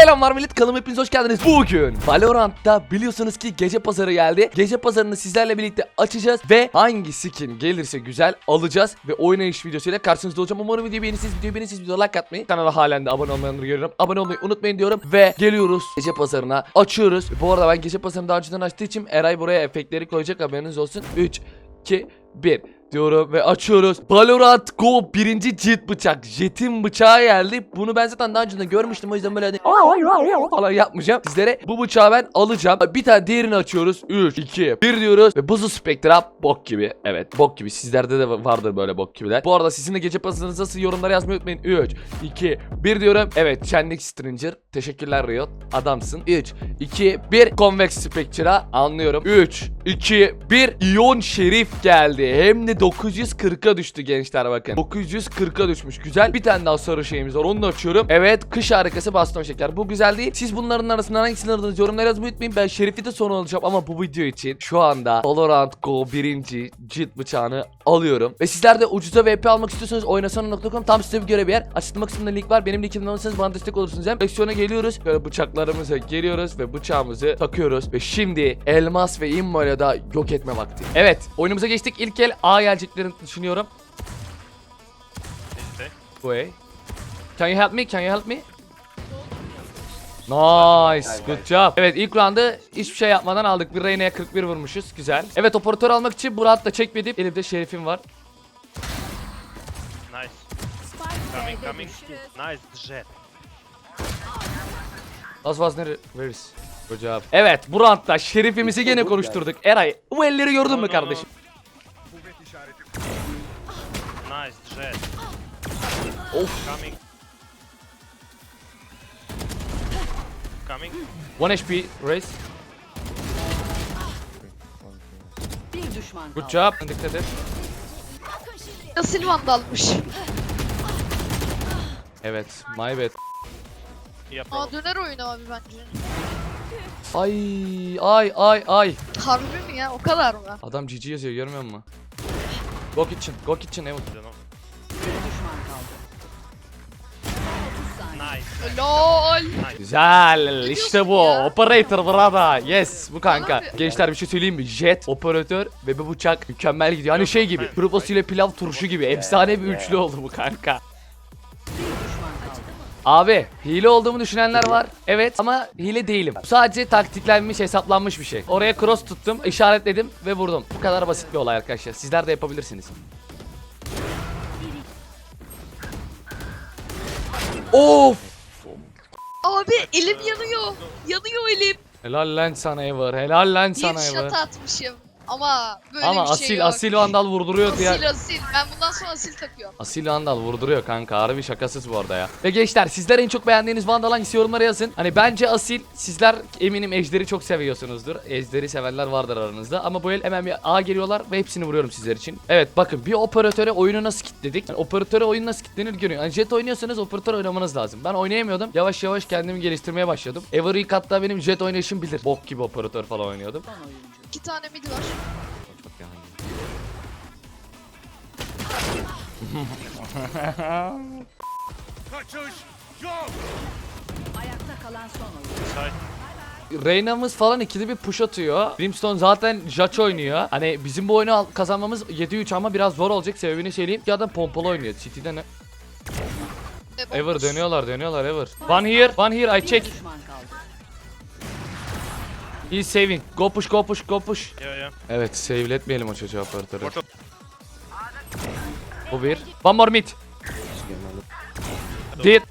Selamlar millet kanalıma hepiniz hoş geldiniz. Bugün Valorant'ta biliyorsunuz ki gece pazarı geldi. Gece pazarını sizlerle birlikte açacağız ve hangi skin gelirse güzel alacağız ve oynayış videosuyla karşınızda olacağım. Umarım videoyu beğenirsiniz. Videoyu beğenirsiniz. Videoya like atmayı. Kanala halen de abone olmayanları görüyorum. Abone olmayı unutmayın diyorum ve geliyoruz gece pazarına açıyoruz. Bu arada ben gece pazarını daha önceden açtığı için Eray buraya efektleri koyacak haberiniz olsun. 3 2 1 diyorum ve açıyoruz. Valorant Go birinci jet bıçak. Jet'in bıçağı geldi. Bunu ben zaten daha önceden görmüştüm o yüzden böyle hani falan yapmayacağım. Sizlere bu bıçağı ben alacağım. Bir tane diğerini açıyoruz. 3, 2, 1 diyoruz. Ve buzu Spectra bok gibi. Evet bok gibi. Sizlerde de vardır böyle bok gibiler. Bu arada sizin de gece pasınız nasıl yorumlara yazmayı unutmayın. 3, 2, 1 diyorum. Evet Çenlik Stranger. Teşekkürler Riot. Adamsın. 3, 2, 1 Convex Spectra. Anlıyorum. 3, 2, 1 İyon Şerif geldi. Hem de 940'a düştü gençler bakın. 940'a düşmüş. Güzel. Bir tane daha sarı şeyimiz var. Onu da açıyorum. Evet. Kış harikası baston şeker. Bu güzel değil. Siz bunların arasından hangisini aradınız yorumlara yazmayı unutmayın. Ben Şerif'i de sonra alacağım ama bu video için şu anda Valorant Go birinci cilt bıçağını alıyorum. Ve sizler de ucuza VP almak istiyorsanız oynasana.com tam size bir göre bir yer. Açıklama kısmında link var. Benim linkimden alırsanız bana destek olursunuz. Hem koleksiyona geliyoruz. Böyle bıçaklarımıza geliyoruz ve bıçağımızı takıyoruz. Ve şimdi Elmas ve Immo'yla da yok etme vakti. Evet oyunumuza geçtik. İlk el A geleceklerini düşünüyorum. Way. Can you help me? Can you help me? Nice. Good job. Evet ilk roundu hiçbir şey yapmadan aldık. Bir Reyna'ya 41 vurmuşuz. Güzel. Evet operatör almak için bu roundda çekmedim. Elimde şerifim var. Nice. Coming, coming. Nice jet. Az was is? Good job. Evet bu roundda şerifimizi gene konuşturduk. Eray bu elleri gördün mü No, no, kardeşim? Nice jet. Of. Coming. Coming. 1 HP race. Bir düşman Good kaldı. job. Dikkat et. Ya Silvan da almış. Evet. My bad. Yeah, Aa döner oyunu abi bence. Ay ay ay ay. Harbi mi ya? O kadar mı? Adam GG yazıyor görmüyor musun? Go kitchen. Go kitchen Evan. Nice. LOL. Güzel işte bu ya? operator brother yes bu kanka Abi. gençler bir şey söyleyeyim mi jet operatör ve bu bıçak mükemmel gidiyor hani şey gibi kuru fasulye pilav turşu gibi efsane bir üçlü oldu bu kanka Abi hile olduğumu düşünenler var. Evet ama hile değilim. Sadece taktiklenmiş, hesaplanmış bir şey. Oraya cross tuttum, işaretledim ve vurdum. Bu kadar basit bir olay arkadaşlar. Sizler de yapabilirsiniz. Of! Abi elim yanıyor. Yanıyor elim. Helal lan sana Ever. Helal lan Bir sana Ever. şat atmışım. Ama böyle Ama bir asil şey yok. asil vandal vurduruyor diye. Asil asil. Ben bundan sonra asil takıyorum. Asil Vandal vurduruyor kanka harbi şakasız bu arada ya. Ve gençler sizler en çok beğendiğiniz Vandal hangisi yorumlara yazın. Hani bence Asil sizler eminim Ejder'i çok seviyorsunuzdur. Ejder'i sevenler vardır aranızda. Ama bu el hemen bir A geliyorlar ve hepsini vuruyorum sizler için. Evet bakın bir operatöre oyunu nasıl kilitledik. Yani operatöre oyun nasıl kilitlenir görüyor. Hani jet oynuyorsanız operatör oynamanız lazım. Ben oynayamıyordum. Yavaş yavaş kendimi geliştirmeye başladım. Ever ilk hatta benim jet oynayışım bilir. Bok gibi operatör falan oynuyordum. Son oyuncu. İki tane mid var. Bak yani. Ayakta kalan son. Reyna'mız falan ikili bir push atıyor. Brimstone zaten Judge oynuyor. Hani bizim bu oyunu kazanmamız 7-3 ama biraz zor olacak. Sebebini söyleyeyim. Ya da pompalı oynuyor. City'de ne? Ever dönüyorlar dönüyorlar Ever. One here, one here I check. He's saving. Go push, go push, go push. Yeah, yeah. Evet, save'letmeyelim o çocuğu operatörü. Portal. Bu bir. One more mid. Dead.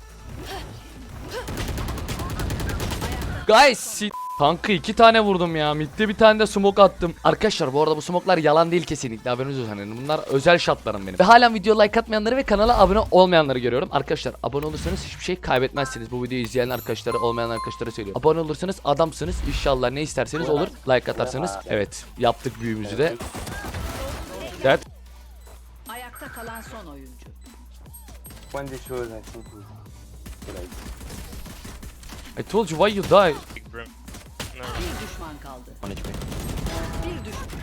Guys. Tankı iki tane vurdum ya. Mid'de bir tane de smoke attım. Arkadaşlar bu arada bu smoke'lar yalan değil kesinlikle. Haberiniz olsun. Yani bunlar özel şartlarım benim. Ve halen video like atmayanları ve kanala abone olmayanları görüyorum. Arkadaşlar abone olursanız hiçbir şey kaybetmezsiniz. Bu videoyu izleyen arkadaşlara olmayan arkadaşlara söylüyorum. Abone olursanız adamsınız. İnşallah ne isterseniz olur. Like atarsanız. Evet yaptık büyümüzü de. That. Ayakta kalan son oyuncu. I told you why you die. Bir düşman kaldı. One HP. Bir düşman.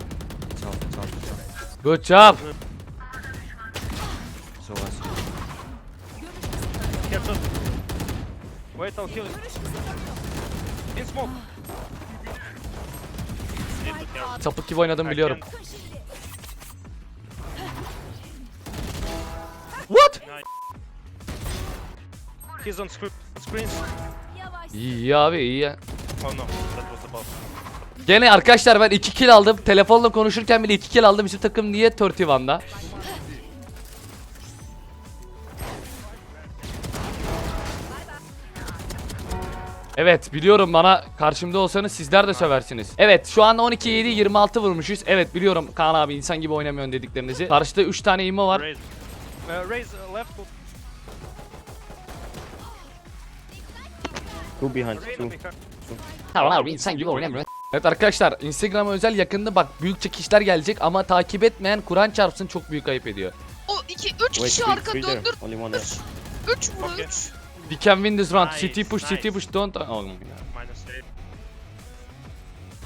Out, it's out. Good job. So last. Careful. Wait, I'll kill it. In smoke. Sapık gibi oynadım biliyorum. What? He's on screen. Screens. İyi, iyi abi iyi ya. Oh no, that was the boss. Gene arkadaşlar ben 2 kill aldım. Telefonla konuşurken bile 2 kill aldım. Bizim takım niye 31'da? Evet biliyorum bana karşımda olsanız sizler de söversiniz. Evet şu anda 12 7 26 vurmuşuz. Evet biliyorum Kaan abi insan gibi oynamıyorsun dediklerinizi. Karşıda 3 tane immo var. Raise. Uh, raise uh. Two behind, two. Behind. Tamam abi insan gibi oynamıyorsun. Evet arkadaşlar Instagram'a özel yakında bak büyük çekişler gelecek ama takip etmeyen Kur'an çarpsın çok büyük ayıp ediyor. O iki, üç kişi arka there. döndür. There. Üç. Üç vur Okay. üç. We can win this round. Nice, city push, city nice. push, don't. Oh, eight.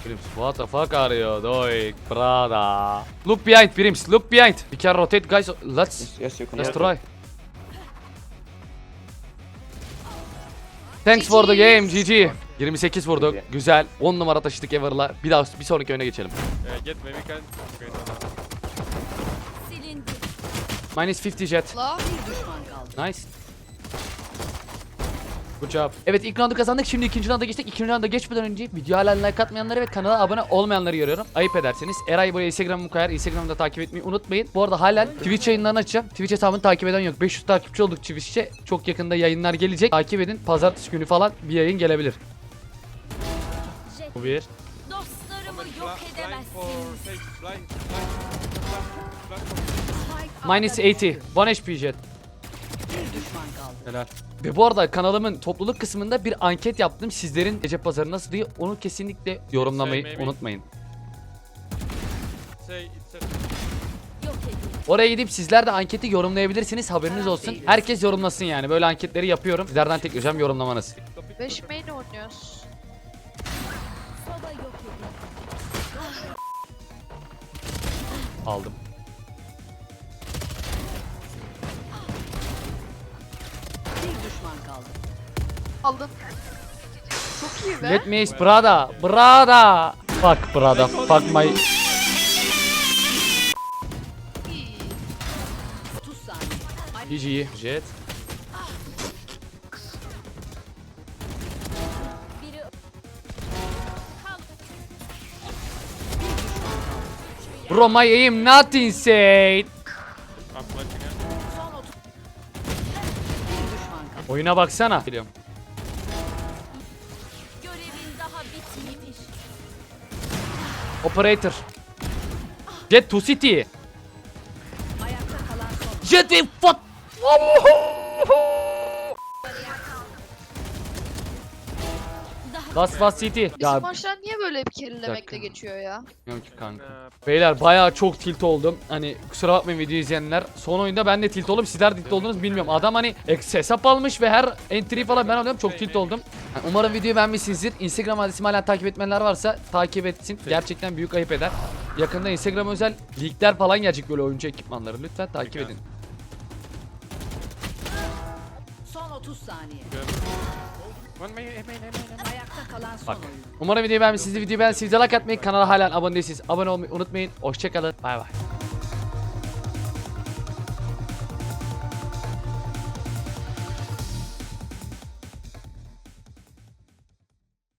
Prims, what the fuck are you doing, brother? Look behind, Prims. Look behind. We can rotate, guys. Let's Yes, yes, let's try. Thanks for the game, GG. 28 vurduk. GG. Güzel. 10 numara taşıdık Ever'la. Bir daha bir sonraki oyuna geçelim. get maybe can. Minus 50 jet. La. Bir düşman kaldı. Nice. Good job. Evet ilk roundu kazandık. Şimdi ikinci rounda geçtik. İkinci rounda geçmeden önce video hala like atmayanları ve kanala abone olmayanları görüyorum. Ayıp ederseniz. Eray buraya Instagram'ımı koyar. Instagram'da takip etmeyi unutmayın. Bu arada hala Twitch yayınlarını açacağım. Twitch hesabını takip eden yok. 500 takipçi olduk Twitch'te. Çok yakında yayınlar gelecek. Takip edin. Pazartesi günü falan bir yayın gelebilir. Bu bir. Dostlarımı yok edemezsin. Minus 80. 1 HP jet. Bir düşman kaldı. Helal. Ve bu arada kanalımın topluluk kısmında bir anket yaptım. Sizlerin gece pazarı nasıl diye onu kesinlikle yorumlamayı maybe. unutmayın. Edin. Oraya gidip sizler de anketi yorumlayabilirsiniz. Haberiniz olsun. Herkes yorumlasın yani. Böyle anketleri yapıyorum. Sizlerden tek ricam yorumlamanız. Beş main oynuyoruz. Aldım. Bir düşman kaldı. Aldım. Çok iyi be. Let me brada. Brada. Fuck brada. Fuck my. İyi. 30 saniye. GG. Jet. Bro my aim not insane. Son 30. Bir düşman kaldı. Oyuna baksana. Biliyorum. görevin daha bitmemiş. Operator. Jet to city. Ayakta kalan son. Jet in fuck. Last fast city. Bizim Ya maçlar niye böyle bir kerilemekle dakika. geçiyor ya? bilmiyorum ki kanka. Beyler bayağı çok tilt oldum. Hani kusura bakmayın video izleyenler. Son oyunda ben de tilt oldum. Sizler tilt oldunuz bilmiyorum. Adam hani ex hesap almış ve her entry falan ben alıyorum. Çok tilt oldum. Yani umarım videoyu beğenmişsinizdir. Instagram adresimi hala takip etmeyenler varsa takip etsin. Gerçekten büyük ayıp eder. Yakında Instagram özel linkler falan gelecek böyle oyuncu ekipmanları. Lütfen takip edin. Son 30 saniye. Main, main, main, main. Ayakta kalan son Bak. oyun. Umarım videoyu beğenmişsinizdir. Videoyu beğendiyseniz like atmayı, kanala hala abone değilseniz abone olmayı unutmayın. Hoşçakalın. Bay bay.